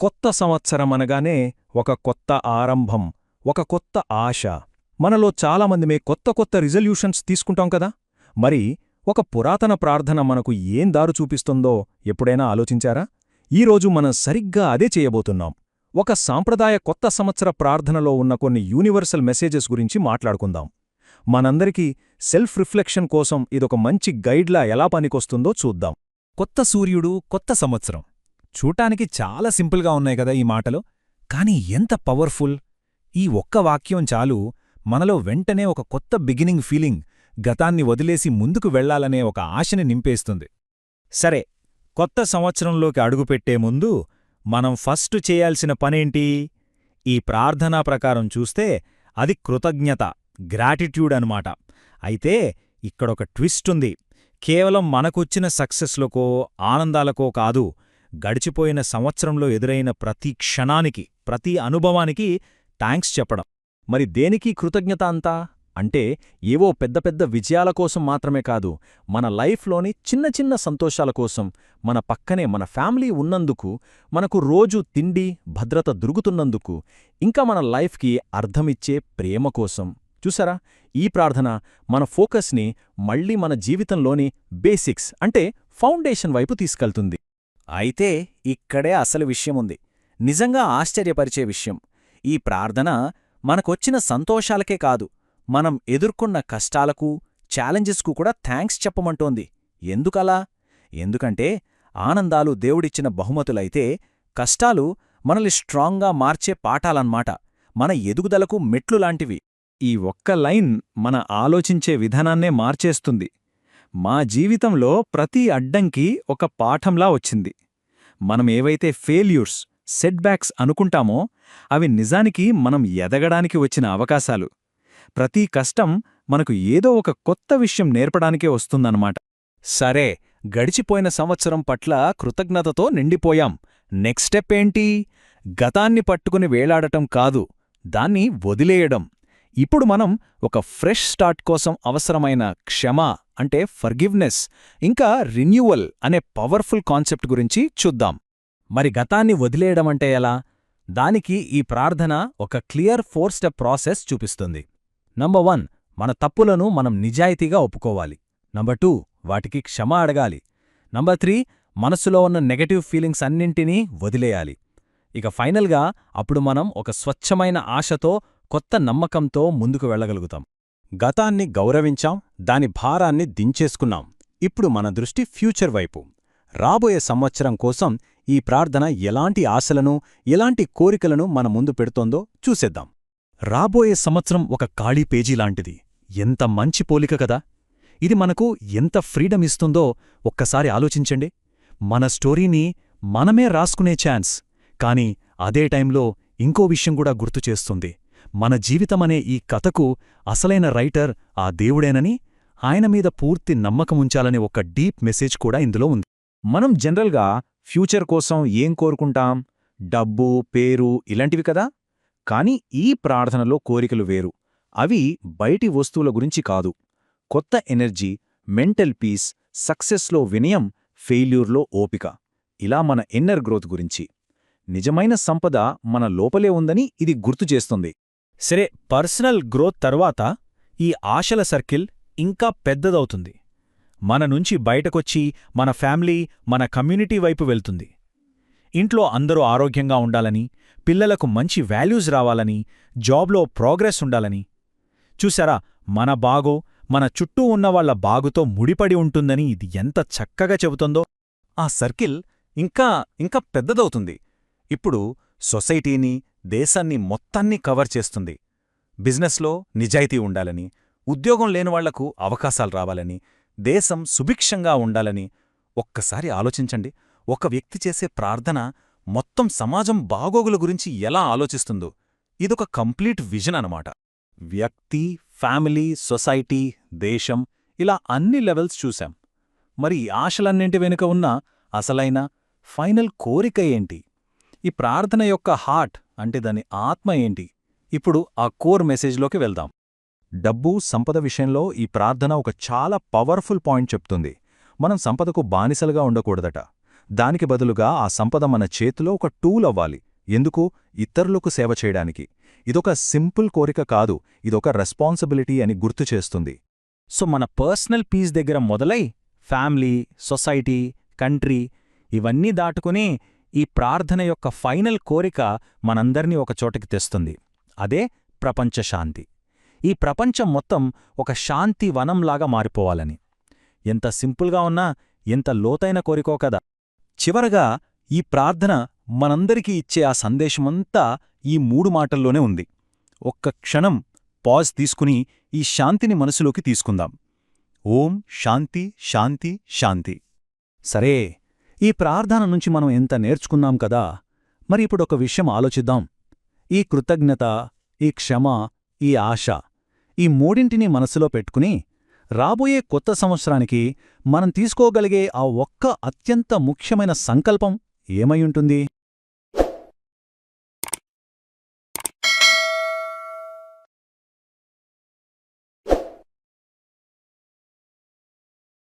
కొత్త సంవత్సరం అనగానే ఒక కొత్త ఆరంభం ఒక కొత్త ఆశ. మనలో చాలామందిమే కొత్త కొత్త రిజల్యూషన్స్ తీసుకుంటాం కదా? మరి ఒక పురాతన ప్రార్థన మనకు ఏం దారు చూపిస్తుందో ఎప్పుడైనా ఆలోచించారా? ఈరోజు మనం సరిగ్గా అదే చేయబోతున్నాం. ఒక సాంప్రదాయ కొత్త సంవత్సర ప్రార్థనలో ఉన్న కొన్ని యూనివర్సల్ మెసేజెస్ గురించి మాట్లాడుకుందాం. మనందరికీ సెల్ఫ్ రిఫ్లెక్షన్ కోసం ఇదొక మంచి గైడ్లా ఎలా పనికొస్తుందో చూద్దాం. కొత్త సూర్యుడు కొత్త సంవత్సరం. చూటానికి చాలా సింపుల్గా ఉన్నాయి కదా ఈ మాటలు. కాని ఎంత పవర్ఫుల్! ఈ ఒక్క వాక్యం చాలు మనలో వెంటనే ఒక కొత్త బిగినింగ్ ఫీలింగ్ గతాన్ని వదిలేసి ముందుకు వెళ్ళాలనే ఒక ఆశని నింపేస్తుంది. సరే కొత్త సంవత్సరంలోకి అడుగుపెట్టే ముందు మనం ఫస్ట్ చేయాల్సిన పనేంటి? ఈ ప్రార్థనా ప్రకారం చూస్తే అది కృతజ్ఞత గ్రాటిట్యూడ్ అనమాట అయితే ఇక్కడొక ట్విస్ట్ ఉంది. కేవలం మనకొచ్చిన సక్సెస్లకో ఆనందాలకో కాదు గడిచిపోయిన సంవత్సరంలో ఎదురైన ప్రతి క్షణానికి ప్రతి అనుభవానికి థ్యాంక్స్ చెప్పడం. మరి దేనికి కృతజ్ఞత అంతా? అంటే ఏవో పెద్ద పెద్ద విజయాల కోసం మాత్రమే కాదు మన లైఫ్లోని చిన్న చిన్న సంతోషాల కోసం మన పక్కనే మన ఫ్యామిలీ ఉన్నందుకు మనకు రోజు తిండి భద్రత దొరుకుతున్నందుకు ఇంకా మన లైఫ్కి అర్థమిచ్చే ప్రేమ కోసం. చూసారా? ఈ ప్రార్థన మన ఫోకస్ని మళ్ళీ మన జీవితంలోని బేసిక్స్ అంటే ఫౌండేషన్ వైపు తీసుకెళ్తుంది. అయితే ఇక్కడే అసలు విషయముంది. నిజంగా ఆశ్చర్యపరిచే విషయం. ఈ ప్రార్థన మనకొచ్చిన సంతోషాలకే కాదు మనం ఎదుర్కొన్న కష్టాలకు ఛాలెంజెస్కు కూడా థ్యాంక్స్ చెప్పమంటోంది. ఎందుకలా? ఎందుకంటే ఆనందాలు దేవుడిచ్చిన బహుమతులైతే కష్టాలు మనల్ని స్ట్రాంగ్గా మార్చే పాఠాలన్మాట. మన ఎదుగుదలకు మెట్లు లాంటివి ఈ ఒక్క లైన్ మన ఆలోచించే విధానాన్నే మార్చేస్తుంది. మా జీవితంలో ప్రతి అడ్డంకి ఒక పాఠంలా వచ్చింది. మనం ఏవైతే ఫెయిల్యూర్స్ సెట్బ్యాక్స్ అనుకుంటామో అవి నిజానికి మనం ఎదగడానికి వచ్చిన అవకాశాలు. ప్రతి కష్టం మనకు ఏదో ఒక కొత్త విషయం నేర్పడానికే వస్తుందన్నమాట. సరే గడిచిపోయిన సంవత్సరం పట్ల కృతజ్ఞతతో నిండిపోయాం. నెక్స్ట్ స్టెప్ ఏంటి? గతాన్ని పట్టుకుని వేలాడటం కాదు దాన్ని వదిలేయడం. ఇప్పుడు మనం ఒక ఫ్రెష్ స్టార్ట్ కోసం అవసరమైన క్షమ అంటే ఫర్గివ్నెస్ ఇంకా రిన్యూవల్ అనే పవర్ఫుల్ కాన్సెప్ట్ గురించి చూద్దాం. మరి గతాన్ని వదిలేయడమంటే ఎలా? దానికి ఈ ప్రార్థన ఒక క్లియర్ ఫోర్ స్టెప్ ప్రాసెస్ చూపిస్తుంది. నంబర్ వన్ మన తప్పులను మనం నిజాయితీగా ఒప్పుకోవాలి. నంబర్ టూ వాటికి క్షమ అడగాలి. నంబర్ త్రీ మనసులో ఉన్న నెగటివ్ ఫీలింగ్స్ అన్నింటినీ వదిలేయాలి. ఇక ఫైనల్గా అప్పుడు మనం ఒక స్వచ్ఛమైన ఆశతో కొత్త నమ్మకంతో ముందుకు వెళ్ళగలుగుతాం. గతాన్ని గౌరవించాం దాని భారాన్ని దించేసుకున్నాం. ఇప్పుడు మన దృష్టి ఫ్యూచర్ వైపు. రాబోయే సంవత్సరం కోసం ఈ ప్రార్థన ఎలాంటి ఆశలను ఎలాంటి కోరికలను మన ముందు పెడుతోందో చూసేద్దాం. రాబోయే సంవత్సరం ఒక ఖాళీ పేజీ లాంటిది. ఎంత మంచి పోలిక కదా! ఇది మనకు ఎంత ఫ్రీడమ్ ఇస్తుందో ఒక్కసారి ఆలోచించండి. మన స్టోరీని మనమే రాసుకునే ఛాన్స్. కాని అదే టైంలో ఇంకో విషయం కూడా గుర్తు చేస్తుంది. మన జీవితమనే ఈ కథకు అసలైన రైటర్ ఆ దేవుడేనని ఆయన మీద పూర్తి నమ్మకముంచాలని ఒక డీప్ మెసేజ్ కూడా ఇందులో ఉంది. మనం జనరల్గా ఫ్యూచర్ కోసం ఏం కోరుకుంటాం? డబ్బు పేరు ఇలాంటివి కదా? కాని ఈ ప్రార్థనలో కోరికలు వేరు. అవి బయటి వస్తువుల గురించి కాదు. కొత్త ఎనర్జీ మెంటల్ పీస్ సక్సెస్లో వినయం ఫెయిల్యూర్లో ఓపిక. ఇలా మన ఇన్నర్ గ్రోత్ గురించి. నిజమైన సంపద మన లోపలే ఉందని ఇది గుర్తు చేస్తుంది. సరే పర్సనల్ గ్రోత్ తర్వాత ఈ ఆశల సర్కిల్ ఇంకా పెద్దదవుతుంది. మన నుంచి బయటకొచ్చి మన ఫ్యామిలీ మన కమ్యూనిటీ వైపు వెళ్తుంది. ఇంట్లో అందరూ ఆరోగ్యంగా ఉండాలని పిల్లలకు మంచి వాల్యూస్ రావాలని జాబ్లో ప్రోగ్రెస్ ఉండాలని. చూసారా మన బాగో మన చుట్టూ ఉన్నవాళ్ళ బాగుతో ముడిపడి ఉంటుందని ఇది ఎంత చక్కగా చెబుతుందో. ఆ సర్కిల్ ఇంకా ఇంకా పెద్దదవుతుంది. ఇప్పుడు సొసైటీని దేశాన్ని మొత్తాన్ని కవర్ చేస్తుంది. బిజినెస్లో నిజాయితీ ఉండాలని ఉద్యోగం లేనివాళ్ళకు అవకాశాలు రావాలని దేశం సుభిక్షంగా ఉండాలని ఒక్కసారి ఆలోచించండి. ఒక వ్యక్తి చేసే ప్రార్థన మొత్తం సమాజం బాగోగుల గురించి ఎలా ఆలోచిస్తుందో. ఇదొక కంప్లీట్ విజన్ అనమాట వ్యక్తి ఫ్యామిలీ సొసైటీ దేశం ఇలా అన్ని లెవెల్స్ చూశాం. మరి ఈ ఆశలన్నింటి వెనుక ఉన్న అసలైన ఫైనల్ కోరిక ఏంటి? ఈ ప్రార్థన యొక్క హార్ట్ అంటే దాని ఆత్మ ఏంటి? ఇప్పుడు ఆ కోర్ మెసేజ్లోకి వెళ్దాం. డబ్బు సంపద విషయంలో ఈ ప్రార్థన ఒక చాలా పవర్ఫుల్ పాయింట్ చెప్తుంది. మనం సంపదకు బానిసలుగా ఉండకూడదట. దానికి బదులుగా ఆ సంపద మన చేతిలో ఒక టూల్ అవ్వాలి. ఎందుకు? ఇతరులకు సేవ చేయడానికి. ఇదొక సింపుల్ కోరిక కాదు ఇదొక రెస్పాన్సిబిలిటీ అని గుర్తు చేస్తుంది. సో మన పర్సనల్ పీస్ దగ్గర మొదలై ఫ్యామిలీ సొసైటీ కంట్రీ ఇవన్నీ దాటుకుని ఈ ప్రార్థన యొక్క ఫైనల్ కోరిక మనందర్నీ ఒకచోటికి తెస్తుంది. అదే ప్రపంచ శాంతి. ఈ ప్రపంచం మొత్తం ఒక శాంతి వనంలాగా మారిపోవాలని. ఎంత సింపుల్గా ఉన్నా ఎంత లోతైన కోరికో కదా. చివరగా ఈ ప్రార్థన మనందరికీ ఇచ్చే ఆ సందేశమంతా ఈ మూడు మాటల్లోనే ఉంది. ఒక్క క్షణం పాజ్ తీసుకుని ఈ శాంతిని మనసులోకి తీసుకుందాం. ఓం శాంతి శాంతి శాంతి. సరే. ఈ ప్రార్థన నుంచి మనం ఎంత నేర్చుకున్నాం కదా? మరి ఇప్పుడొక విషయం ఆలోచిద్దాం. ఈ కృతజ్ఞత ఈ క్షమ ఈ ఆశ ఈ మూడింటిని మనసులో పెట్టుకుని రాబోయే కొత్త సంవత్సరానికి మనం తీసుకోగలిగే ఆ ఒక్క అత్యంత ముఖ్యమైన సంకల్పం ఏమైయుంటుంది